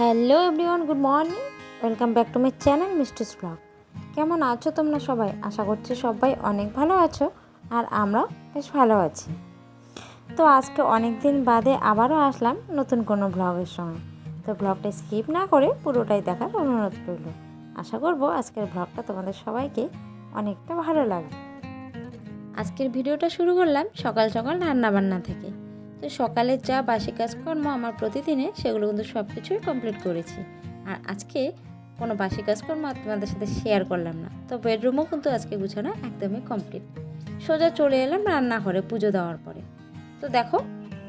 Hello everyone, good morning. Welcome back to my channel Mishti's blog. কেমন আছো তোমরা সবাই? আশা করছি সবাই অনেক ভালো আছো আর আমরা বেশ ভালো আছি। তো আজকে অনেক দিন বাদে আবারও আসলাম নতুন কোনো ব্লগের সঙ্গে। তো ব্লগটা স্কিপ না করে পুরোটাই দেখার অনুরোধ রইল। আশা করব আজকের ব্লগটা তোমাদের সবাইকে অনেকটা ভালো লাগবে। আজকের ভিডিওটা শুরু করলাম সকাল সকাল রান্নাবান্না থেকে। তো সকালের যা বাসি কাজকর্ম আমার প্রতিদিনে, সেগুলো কিন্তু সব কিছুই কমপ্লিট করেছি। আর আজকে কোনো বাসি কাজকর্ম তোমাদের সাথে শেয়ার করলাম না। তো বেডরুমও কিন্তু আজকে গুছানো একদমই কমপ্লিট সোজা চলে এলাম রান্নাঘরে পুজো দেওয়ার পরে। তো দেখো,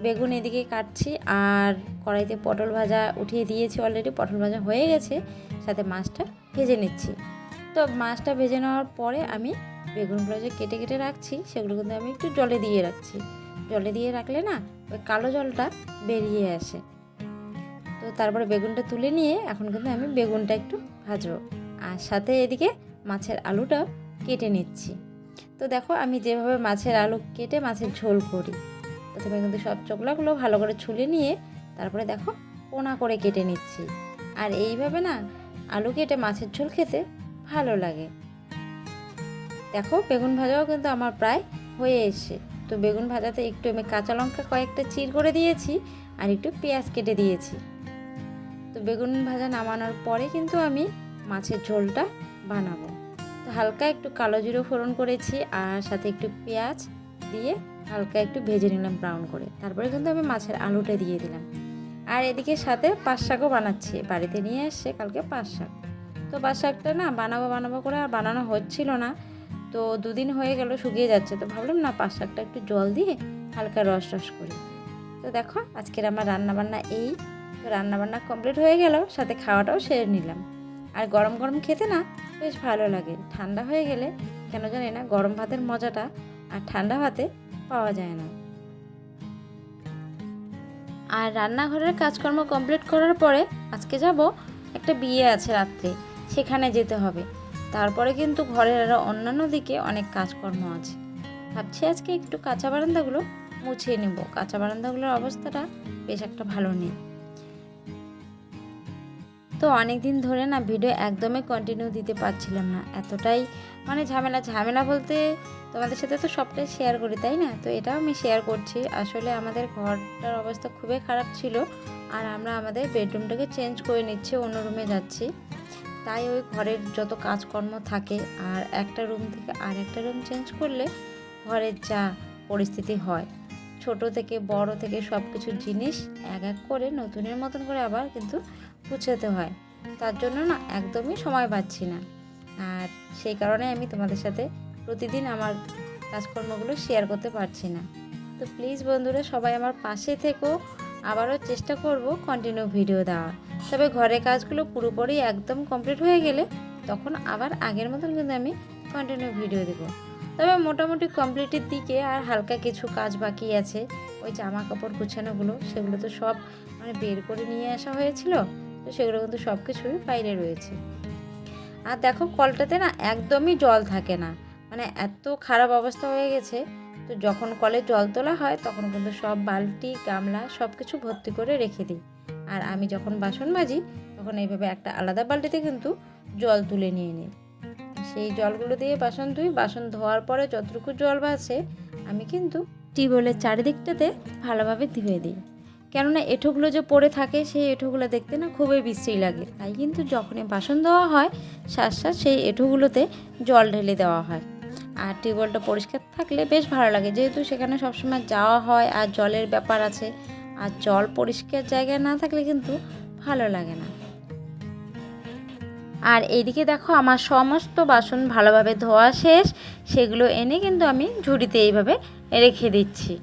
বেগুন এদিকে কাটছি আর কড়াইতে পটল ভাজা উঠিয়ে দিয়েছি অলরেডি পটল ভাজা হয়ে গেছে, সাথে মাছটা ভেজে নিচ্ছি। তো মাছটা ভেজে নেওয়ার পরে আমি বেগুনগুলো যে কেটে কেটে রাখছি, সেগুলো কিন্তু আমি একটু জলে দিয়ে রাখছি। জলে দিয়ে রাখলে না ওই কালো জলটা বেরিয়ে আসে। তো তারপরে বেগুনটা তুলে নিয়ে এখন কিন্তু আমি বেগুনটা একটু ভাজবো। আর সাথে এদিকে মাছের আলুটাও কেটে নিচ্ছি। তো দেখো আমি যেভাবে মাছের আলু কেটে মাছের ঝোল করি, প্রথমে কিন্তু সব চোকলাগুলো ভালো করে ছুলে নিয়ে তারপরে দেখো কোনা করে কেটে নিচ্ছি। আর এইভাবে না আলু কেটে মাছের ঝোল খেতে ভালো লাগে। দেখো বেগুন ভাজাও কিন্তু আমার প্রায় হয়ে এসে তো বেগুন ভাজাতে একটু আমি কাঁচা লঙ্কা কয়েকটা চির করে দিয়েছি আর একটু পেঁয়াজ কেটে দিয়েছি। তো বেগুন ভাজা নামানোর পরে কিন্তু আমি মাছের ঝোলটা বানাবো। তো হালকা একটু কালো জিরো ফোড়ন করেছি আর সাথে একটু পেঁয়াজ দিয়ে হালকা একটু ভেজে নিলাম ব্রাউন করে। তারপরে কিন্তু আমি মাছের আলুটা দিয়ে দিলাম। আর এদিকে সাথে পাঁচ শাকও বানাচ্ছি। বাড়িতে নিয়ে এসছে কালকে পাঁচ শাক। তো পাঁচ শাকটা না বানাবো বানাবো করে আর বানানো হচ্ছিল না। তো দুদিন হয়ে গেল শুকিয়ে যাচ্ছে, তো ভাবলাম না পাঁচ শাকটা একটু জল দিয়ে হালকা রস রস করি। তো দেখো, আজকের আমার রান্নাবান্না এই, তো রান্নাবান্না কমপ্লিট হয়ে গেল, সাথে খাওয়াটাও সেরে নিলাম। আর গরম গরম খেতে না বেশ ভালো লাগে, ঠান্ডা হয়ে গেলে কেন জানি না গরম ভাতের মজাটা আর ঠান্ডা ভাতে পাওয়া যায় না। আর রান্নাঘরের কাজকর্ম কমপ্লিট করার পরে আজকে যাব একটা বিয়ে আছে রাত্রে, সেখানে যেতে হবে। তারপরে কিন্তু ঘরের আরও অন্যান্য দিকে অনেক কাজকর্ম আছে। ভাবছি আজকে একটু কাঁচা বারান্দাগুলো মুছিয়ে নেব। কাঁচা বারান্দাগুলোর অবস্থাটা বেশ একটা ভালো নেই। তো অনেক দিন ধরে না ভিডিও একদমই কন্টিনিউ দিতে পারছিলাম না। এতটাই মানে ঝামেলা ঝামেলা বলতে তোমাদের সাথে তো সবটাই শেয়ার করি, তাই না? তো এটাও আমি শেয়ার করছি। আসলে আমাদের ঘরটার অবস্থা খুবই খারাপ ছিল আর আমরা আমাদের বেডরুমটাকে চেঞ্জ করে নিচ্ছি, অন্য রুমে যাচ্ছি। তাই ওই ঘরের যত কাজকর্ম থাকে আর একটা রুম থেকে আর একটা রুম চেঞ্জ করলে ঘরের যা পরিস্থিতি হয়। ছোট থেকে বড় থেকে সব কিছু জিনিস এক এক করে নতুনের মতন করে আবার কিন্তু গুছাতে হয়। তার জন্য না একদমই সময় পাচ্ছি না। আর সেই কারণে আমি তোমাদের সাথে প্রতিদিন আমার কাজকর্মগুলো শেয়ার করতে পারছি না। তো প্লিজ বন্ধুরা সবাই আমার পাশে থেকেও আবারও চেষ্টা করব কন্টিনিউ ভিডিও দেওয়ার। তবে ঘরের কাজগুলো পুরোপুরি একদম কমপ্লিট হয়ে গেলে তখন আবার আগের মতন কিন্তু আমি কন্টিনিউ ভিডিও দেবো। তবে মোটামুটি কমপ্লিটের দিকে আর হালকা কিছু কাজ বাকি আছে। ওই জামা কাপড় গুছানোগুলো, সেগুলো তো সব মানে বের করে নিয়ে আসা হয়েছিল। তো সেগুলো কিন্তু সব কিছুই বাইরে রয়েছে। আর দেখো কলটাতে না একদমই জল থাকে না। মানে এত খারাপ অবস্থা হয়ে গেছে। তো যখন কলে জল তোলা হয় তখন কিন্তু সব বালতি, গামলা সব কিছু ভর্তি করে রেখে দিই। আর আমি যখন বাসন মাজি, তখন এইভাবে একটা আলাদা বালতিতে কিন্তু জল তুলে নিয়ে নিই। সেই জলগুলো দিয়ে বাসন ধুই, বাসন ধোয়ার পরে যতটুকু জল বাছে আমি কিন্তু টিউবওয়েলের চারিদিকটাতে ভালোভাবে ধুয়ে দিই। কেননা এঁঠোগুলো যে পড়ে থাকে, সেই এঁঠোগুলো দেখতে না খুবই বিশ্রী লাগে। তাই কিন্তু যখনই বাসন দেওয়া হয় সাথ সেই এঁঠোগুলোতে জল ঢেলে দেওয়া হয়। আর টিউবওয়েলটা পরিষ্কার থাকলে বেশ ভালো লাগে। যেহেতু সেখানে সবসময় যাওয়া হয় আর জলের ব্যাপার আছে আর জল পরিষ্কার জায়গায় না থাকলে কিন্তু ভালো লাগে না। আর এইদিকে দেখো আমার সমস্ত বাসন ভালোভাবে ধোয়া শেষ, সেগুলো এনে কিন্তু আমি ঝুড়িতে এইভাবে রেখে দিচ্ছি।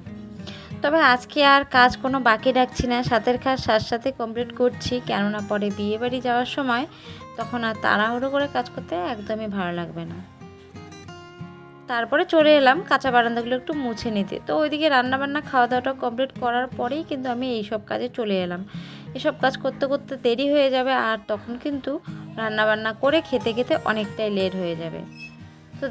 তবে আজকে আর কাজ কোনো বাকি রাখছি না, সাথের কাজ সাথে সাথে কমপ্লিট করছি, কেননা পরে বিয়ে বাড়ি যাওয়ার সময় তখন আর তাড়াহুড়ো করে কাজ করতে একদমই ভালো লাগবে না। তারপরে চলে এলাম, কাঁচা বারান্দাগুলো একটু মুছে নিতে। তো ওইদিকে রান্নাবান্না খাওয়া দাওয়াটা কমপ্লিট করার পরেই কিন্তু আমি এই সব কাজে চলে এলাম। এসব কাজ করতে করতে দেরি হয়ে যাবে আর তখন কিন্তু রান্নাবান্না করে খেতে খেতে অনেকটাই লেট হয়ে যাবে। তো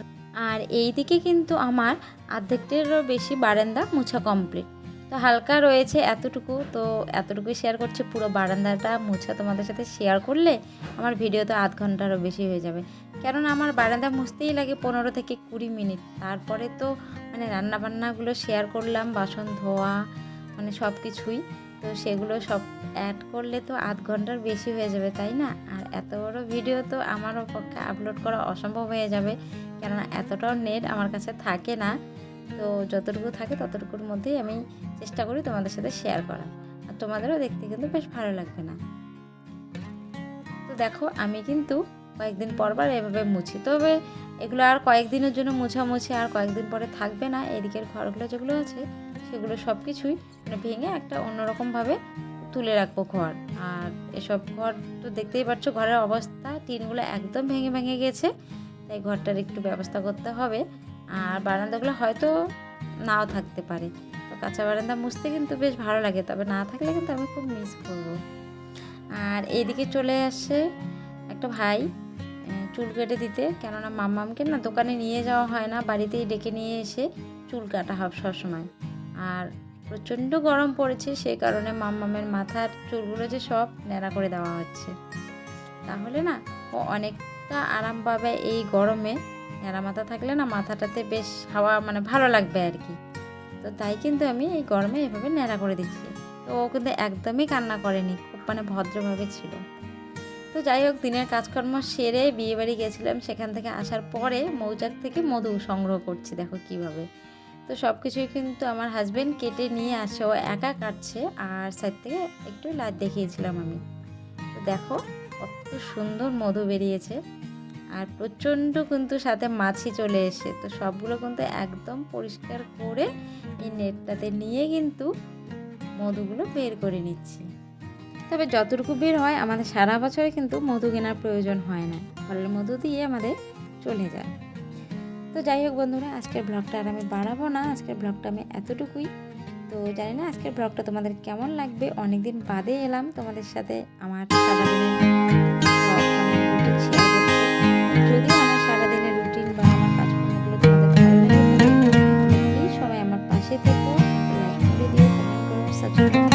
আর এই দিকে কিন্তু আমার আর্ধেকটেরও বেশি বারান্দা মুছা কমপ্লিট তো হালকা রয়েছে এতটুকু, তো এতটুকু শেয়ার করছি। পুরো বারান্দাটা মুছে তোমাদের সাথে শেয়ার করলে আমার ভিডিও তো আধ ঘন্টারও বেশি হয়ে যাবে। কেননা আমার বারান্দা মুছতেই লাগে পনেরো থেকে কুড়ি মিনিট। তারপরে তো মানে রান্নাবান্নাগুলো শেয়ার করলাম, বাসন ধোয়া মানে সব কিছুই তো সেগুলো সব অ্যাড করলে তো আধ ঘণ্টার বেশি হয়ে যাবে, তাই না? আর এত বড় ভিডিও তো আমারও পক্ষে আপলোড করা অসম্ভব হয়ে যাবে। কেননা এতটাও নেট আমার কাছে থাকে না। তো যতটুকু থাকে ততটুকুর মধ্যেই আমি চেষ্টা করি তোমাদের সাথে শেয়ার করা আর তোমাদেরও দেখতে কিন্তু বেশ ভালো লাগবে না। তো দেখো, আমি কিন্তু কয়েকদিন পরবার এভাবে মুছি। তবে এগুলো আর কয়েকদিনের জন্য মুছামুছি আর কয়েকদিন পরে থাকবে না। এদিকের ঘরগুলো যেগুলো আছে, সেগুলো সব কিছুই মানে ভেঙে একটা অন্যরকমভাবে তুলে রাখব ঘর। আর এসব ঘর তো দেখতেই পাচ্ছ, ঘরের অবস্থা। টিনগুলো একদম ভেঙে ভেঙে গেছে। তাই ঘরটার একটু ব্যবস্থা করতে হবে। আর বারান্দাগুলো হয়তো নাও থাকতে পারে। তো কাঁচা বারান্দা মুছতে কিন্তু বেশ ভালো লাগে, তবে না থাকলে কিন্তু আমি খুব মিস করব। আর এইদিকে চলে আসে একটা ভাই চুল কেটে দিতে। কেননা মাম্মামকে না দোকানে নিয়ে যাওয়া হয় না, বাড়িতেই ডেকে নিয়ে এসে চুল কাটা হবে সবসময়। আর প্রচণ্ড গরম পড়েছে সেই কারণে মাম্মামের মাথার চুলগুলো যে সব ন্যাড়া করে দেওয়া হচ্ছে। তাহলে না ও অনেকটা আরাম পাবে এই গরমে। ন্যাড়া মাথা থাকলে না মাথাটাতে বেশ হাওয়া মানে ভালো লাগবে আর কি। তো তাই কিন্তু আমি এই গরমে এভাবে ন্যাড়া করে দিচ্ছি। তো ও কিন্তু একদমই কান্না করেনি, খুব মানে ভদ্রভাবে ছিল। তো যাই হোক, দিনের কাজকর্ম সেরে বিয়েবাড়ি গেছিলাম। সেখান থেকে আসার পরে মৌচাক থেকে মধু সংগ্রহ করছি, দেখো কীভাবে। তো সব কিছুই কিন্তু আমার হাজব্যান্ড কেটে নিয়ে আসে, ও একা কাটছে। আর সাইড থেকে একটু লাইট দেখিয়েছিলাম আমি। তো দেখো, কত সুন্দর মধু বেরিয়েছে। আর প্রচণ্ড কিন্তু সাথে মাছি চলে এসে তো সবগুলো কিন্তু একদম পরিষ্কার করে এই নেটটাতে নিয়ে কিন্তু মধুগুলো বের করে নিচ্ছি। তবে যতটুকু বের হয়, আমাদের সারা বছরে কিন্তু মধু কেনার প্রয়োজন হয় না। ফলের মধু দিয়ে আমাদের চলে যায়। তো যাই হোক বন্ধুরা, আজকের ব্লগটা আর আমি বাড়াবো না। আজকের ব্লগটা আমি এতটুকুই। তো জানি না আজকের ব্লগটা তোমাদের কেমন লাগবে। অনেকদিন বাদে এলাম তোমাদের সাথে আমার। যদি আমার সারাদিনের রুটিন বা আমার কাজকর্মগুলো তোমাদের ভালো লাগে সবাই আমার পাশে থেকো লাইক করে দিও কমেন্ট করো সাবস্ক্রাইব